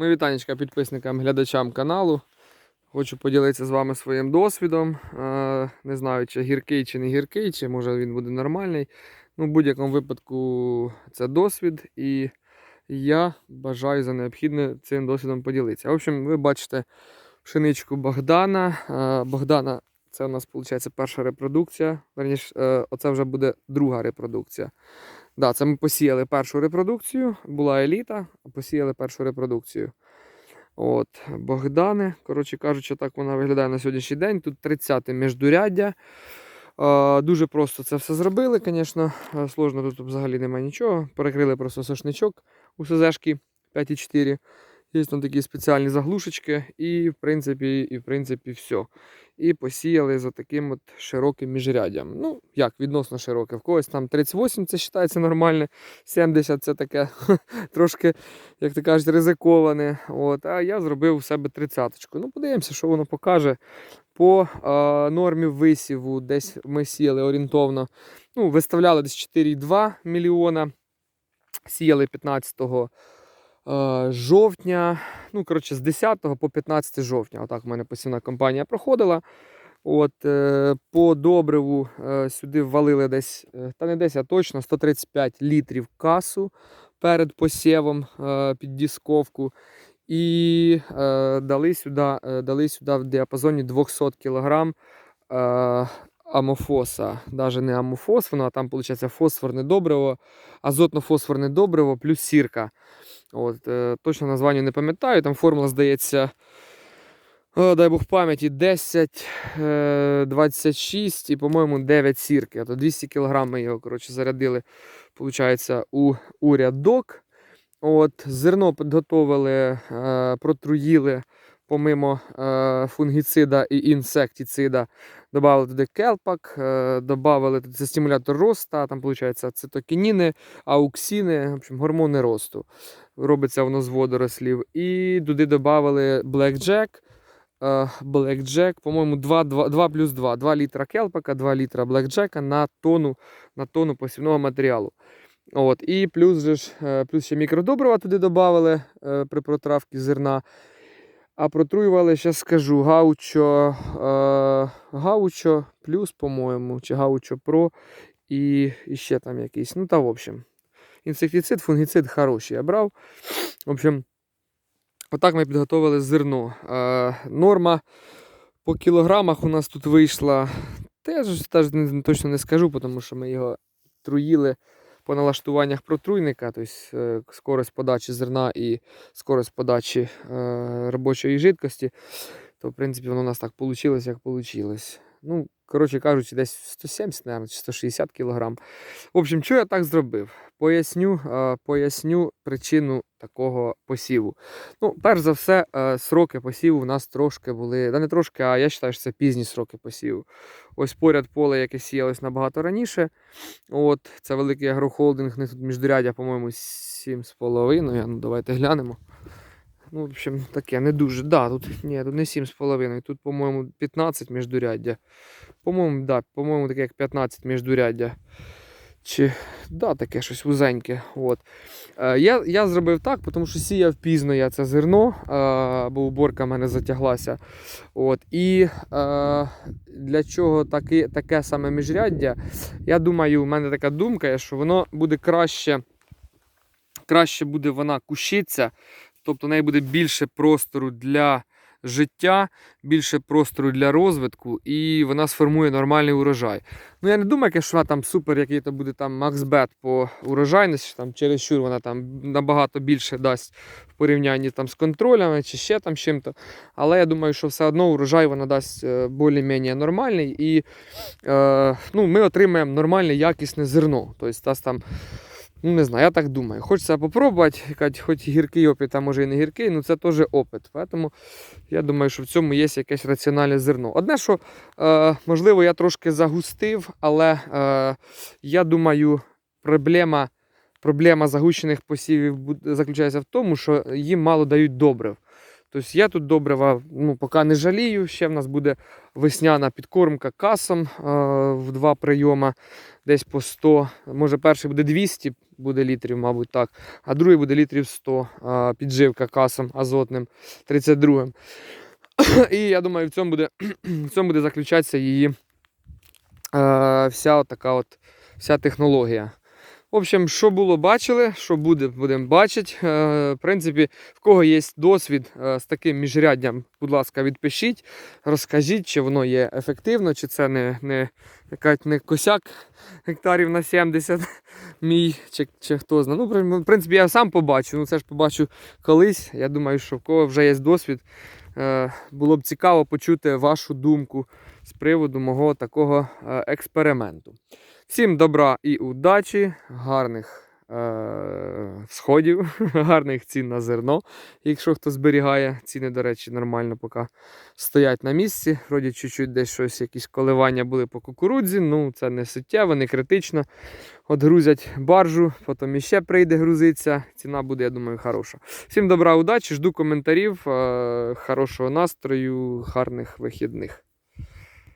Ми вітанечка підписникам, глядачам каналу. Хочу поділитися з вами своїм досвідом. Е, Не знаю, чи гіркий, чи не гіркий, чи може він буде нормальний. Ну, в будь-якому випадку це досвід, і я бажаю за необхідне цим досвідом поділитися. В общем, ви бачите пшеничку Богдана. Е, Богдана це у нас виходить перша репродукція. Верніше, е, оце вже буде друга репродукція. Да, це ми посіяли першу репродукцію, була еліта, посіяли першу репродукцію. От, Богдани, коротше кажучи, так вона виглядає на сьогоднішній день. Тут 30-те міждуряддя. Е, дуже просто це все зробили, звісно. Сложно тут взагалі немає нічого. Перекрили просто сошничок у СЗшки 5,4. Є там такі спеціальні заглушечки, і в принципі, і в принципі все. І посіяли за таким от широким міжряддям. Ну, як відносно широке. В когось там 38 це вважається нормальне, 70 це таке трошки, як ти кажуть, ризиковане. От, а я зробив у себе 30-ку. Ну, подивимося, що воно покаже. По е, нормі висіву десь ми сіяли орієнтовно. Ну, виставляли десь 4,2 мільйона. Сіяли 15 е, жовтня. Ну, коротше, з 10 по 15 жовтня. Отак в мене посівна кампанія проходила. От, е, по добриву е, сюди ввалили десь, е, та не десь, а точно 135 літрів касу перед посівом е, під дісковку. І е, дали, сюди, е, дали сюди в діапазоні 200 кг е, амофоса. Навіть не амофос, воно а там виходить фосфорне добриво, азотно-фосфорне добриво плюс сірка. От, е, точно названня не пам'ятаю. Там формула здається. О, дай Бог пам'яті 10, е, 26 і, по-моєму, 9 сірки. А то 200 кг ми його коротше, зарядили виходить, у, у рядок. От, зерно підготовили, е, протруїли помимо е, фунгіцида і інсектицида. Добавили туди келпак, е, додали це стимулятор росту, там виходить цитокініни, ауксіни, в общем, гормони росту. Робиться воно з водорослів. І туди додали Blackjack. Е, Blackjack, по-моєму, 2, 2, 2 плюс 2. 2 літра келпака, 2 літра Blackjack на тонну, на тонну посівного матеріалу. От, І плюс же ж, плюс ще мікродобрива туди додали при протравці зерна. А протруювали, зараз скажу, гаучо, е, гаучо плюс, по-моєму, чи гаучо про і, і ще там якийсь. Ну, та, в общем, інсектицид, фунгіцид хороший я брав. В общем, отак ми підготовили зерно. Е, норма по кілограмах у нас тут вийшла. Теж, теж точно не скажу, тому що ми його труїли по налаштуваннях протруйника, тобто е, скорость подачі зерна і скорость подачі е, робочої жидкості, то в принципі воно у нас так вийшло, як вийшло. Ну, коротше кажучи, десь 170, мабуть, чи 160 кг. В общем, що я так зробив? Поясню, е, поясню причину такого посіву. Ну, перш за все, е, сроки посіву у нас трошки були, да не трошки, а я вважаю, що це пізні сроки посіву. Ось поряд поле, яке сіялось набагато раніше. От, це великий агрохолдинг, в них тут міждурядя, по-моєму, 7,5. Ну, давайте глянемо. Ну, в общем, таке не дуже. Да, тут, ні, тут не 7,5, тут, по-моєму, 15 міждуряддя. По-моєму, да, по-моєму, таке як 15 міждуряддя. Чи да, таке щось вузеньке. От. Е, я, я зробив так, тому що сіяв пізно я це зерно, е, бо уборка в мене затяглася. От. І е, для чого таке, таке саме міжряддя? Я думаю, у мене така думка, є, що воно буде краще, краще буде вона кущитися, тобто в неї буде більше простору для життя, більше простору для розвитку, і вона сформує нормальний урожай. Ну я не думаю, що вона там супер, який то буде там максбет по урожайності, там чересчур вона там набагато більше дасть в порівнянні там з контролями чи ще там чим-то. Але я думаю, що все одно урожай вона дасть е, більш-менш нормальний, і е, ну, ми отримаємо нормальне якісне зерно. Тобто там. Ну, не знаю, я так думаю. Хочеться попробувати, хоч гіркий опит, а може і не гіркий, ну це теж опит. Тому я думаю, що в цьому є якесь раціональне зерно. Одне, що е, можливо, я трошки загустив, але е, я думаю, проблема, проблема загущених посівів заключається в тому, що їм мало дають добрив. Тобто я тут добрива ну, поки не жалію. Ще в нас буде весняна підкормка касом е, в два прийоми, десь по 100. Може, перший буде 200, буде літрів, мабуть, так. А другий буде літрів 100. Підживка касом азотним 32. І я думаю, в цьому буде, в цьому буде заключатися її е, вся от така от вся технологія. В общем, що було, бачили, що буде, будемо бачити. Е, в принципі, в кого є досвід е, з таким міжряддям, будь ласка, відпишіть, розкажіть, чи воно є ефективно, чи це не, не, не косяк гектарів на 70 мій, чи, чи хто знає. Ну, в принципі, я сам побачу. Ну, це ж побачу колись. Я думаю, що в кого вже є досвід, було б цікаво почути вашу думку з приводу мого такого е, експерименту. Всім добра і удачі, гарних е- сходів, гарних цін на зерно, якщо хто зберігає. Ціни, до речі, нормально поки стоять на місці. Вроді чуть-чуть десь щось, якісь коливання були по кукурудзі. Ну, це не суттєво, не критично. От грузять баржу, потім іще прийде грузиться. Ціна буде, я думаю, хороша. Всім добра, удачі, жду коментарів, е- хорошого настрою, гарних вихідних.